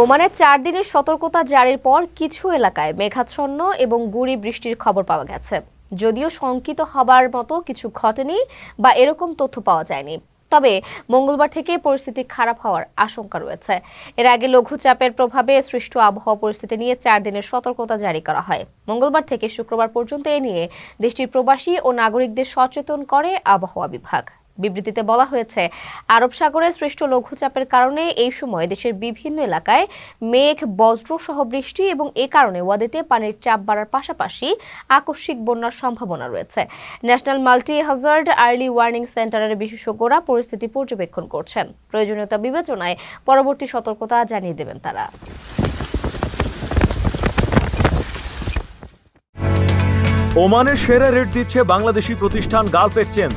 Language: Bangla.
ওমানে চার দিনের সতর্কতা জারির পর কিছু এলাকায় মেঘাচ্ছন্ন এবং গুড়ি বৃষ্টির খবর পাওয়া গেছে। যদিও শঙ্কিত হবার মতো কিছু ঘটেনি বা এরকম তথ্য পাওয়া যায়নি। তবে মঙ্গলবার থেকে পরিস্থিতি খারাপ হওয়ার আশঙ্কা রয়েছে। এর আগে লঘুচাপের প্রভাবে সৃষ্ট আবহাওয়া পরিস্থিতি নিয়ে চার দিনের সতর্কতা জারি করা হয়। মঙ্গলবার থেকে শুক্রবার পর্যন্ত এ নিয়ে দেশটির প্রবাসী ও নাগরিকদের সচেতন করে আবহাওয়া বিভাগ। বিবৃতিতে বলা হয়েছে, আরব সাগরে সৃষ্ট লঘুচাপের কারণে এই সময় দেশের বিভিন্ন এলাকায় মেঘ, বজ্র সহ বৃষ্টি এবং এ কারণে ওয়াদিতে পানির চাপ বাড়ার পাশাপাশি আকস্মিক বন্যার সম্ভাবনা রয়েছে। National multi hazard early warning সেন্টারের বিশেষজ্ঞরা পরিস্থিতি পর্যবেক্ষণ করছেন। প্রয়োজনীয়তা বিবেচনায় পরবর্তী সতর্কতা জানিয়ে দেবেন তারা। ওমানের সেরা রেট দিচ্ছে বাংলাদেশি প্রতিষ্ঠান গালফ এক্সচেঞ্জ।